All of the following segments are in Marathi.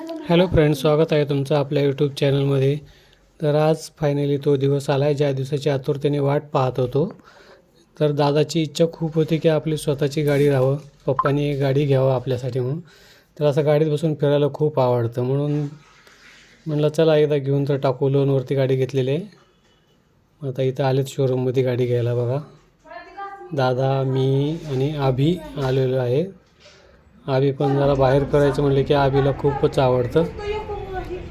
हॅलो फ्रेंड्स स्वागत आहे तुमचं आपल्या यूट्यूब चॅनलमध्ये. तर आज फायनली तो दिवस आला आहे ज्या दिवसाची आतुरतेने वाट पाहत होतो. तर दादाची इच्छा खूप होती की आपली स्वतःची गाडी राहावं पप्पानी एक गाडी घ्यावं आपल्यासाठी म्हणून. तर असं गाडीत बसून फिरायला खूप आवडतं. म्हणून म्हणलं चला एकदा घेऊन तर टाकू लोनवरती गाडी घेतलेली आहे. आता इथं आलेत शोरूममध्ये गाडी घ्यायला बघा. दादा मी आणि आभी आलेलो आहे. आबी पण जरा बाहेर करायचं म्हटलं की आबीला खूपच आवडतं.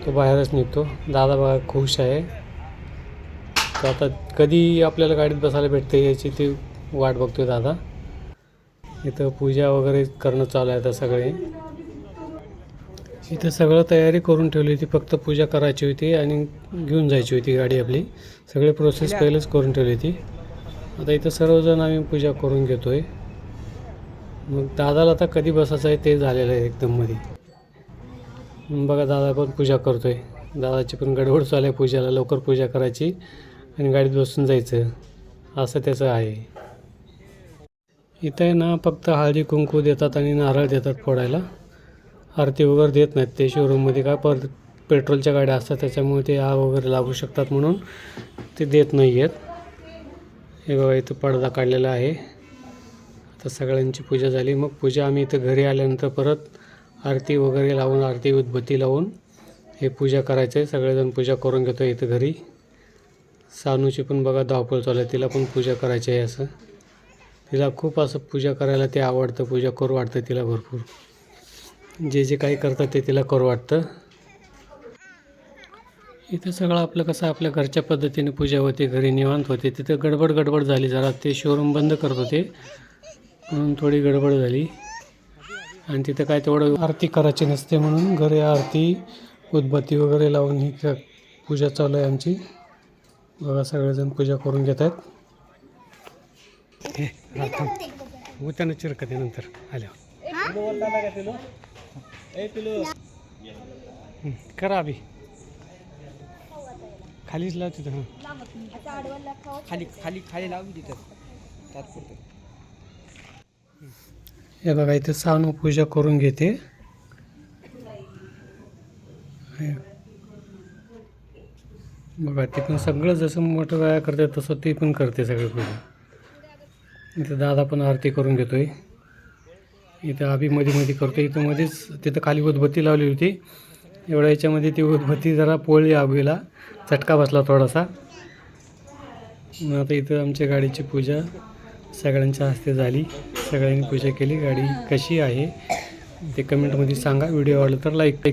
तो बाहेरच निघतो. दादा बघा खुश आहे. तर आता कधी आपल्याला गाडीत बसायला भेटते याची ती वाट बघतोय दादा. इथं पूजा वगैरे करणं चालू आहे आता सगळे. इथं सगळं तयारी करून ठेवली होती. फक्त पूजा करायची होती आणि घेऊन जायची होती गाडी आपली. सगळे प्रोसेस पहिलेच करून ठेवली होती. आता इथं सर्वजण आम्ही पूजा करून घेतो आहे मग दादाला आता कधी बसायचं आहे ते झालेलं आहे एकदम मध्ये. बघा दादा पण पूजा करतोय. दादाची पण गडबड चालू आहे पूजाला लवकर पूजा करायची आणि गाडीत बसून जायचं. असं त्याचं आहे. इथं आहे ना फक्त हळदी कुंकू देतात आणि नारळ देतात फोडायला. आरती वगैरे देत नाहीत ते शोरूममध्ये काय पर पेट्रोलच्या गाड्या असतात त्याच्यामुळे ते आग वगैरे लागू शकतात म्हणून ते देत नाही आहेत हे बघा इथं पडदा काढलेला आहे. आता सगळ्यांची पूजा झाली. मग पूजा आम्ही इथं घरी आल्यानंतर परत आरती वगैरे लावून आरती उदबत्ती लावून हे पूजा करायचं आहे सगळेजण पूजा करून घेतो इथं घरी. सानूची पण बघा धावपळ चालू आहे. तिला पण पूजा करायची आहे असं. तिला खूप असं पूजा करायला ते आवडतं. पूजा करू वाटतं तिला भरपूर. जे जे काही करतात ते तिला करू वाटतं. इथं सगळं आपलं कसं आपल्या घरच्या पद्धतीने पूजा होते. घरी निवांत होते. तिथं गडबड गडबड झाली. जरा ते शोरूम बंद करत होते. म्हणून थोडी गडबड झाली. आणि तिथं काय तेवढं आरती करायची नसते म्हणून घरी आरती उदबत्ती वगैरे लावून ही पूजा चालू आहे आमची. बघा सगळेजण पूजा करून घेत आहेत. उत्यानं चिरकते नंतर. आल्या. करा अभि खालीच लाव तिथं खाली खाली खाली लावून तिथं तात्पुरतं हे बघा इथे सानू पूजा करून घेते. बघा ती पण सगळं जसं मोठं वेळा करते तसं ती पण करते सगळी पूजा. इथे दादा पण आरती करून घेतोय. इथं आभी मध्ये मध्ये करतो इथं मध्येच तिथं खाली उदबत्ती लावली होती. एवढ्या याच्यामध्ये ती उदबत्ती जरा पोळली आबीला. चटका बसला थोडासा. मग आता इथं आमच्या गाडीची पूजा. सगळ्यांच्या हस्ते झाली. सगळ्यांनी पूजा केली. गाडी कशी आहे ते कमेंटमध्ये सांगा. व्हिडिओ आवडला तर लाईक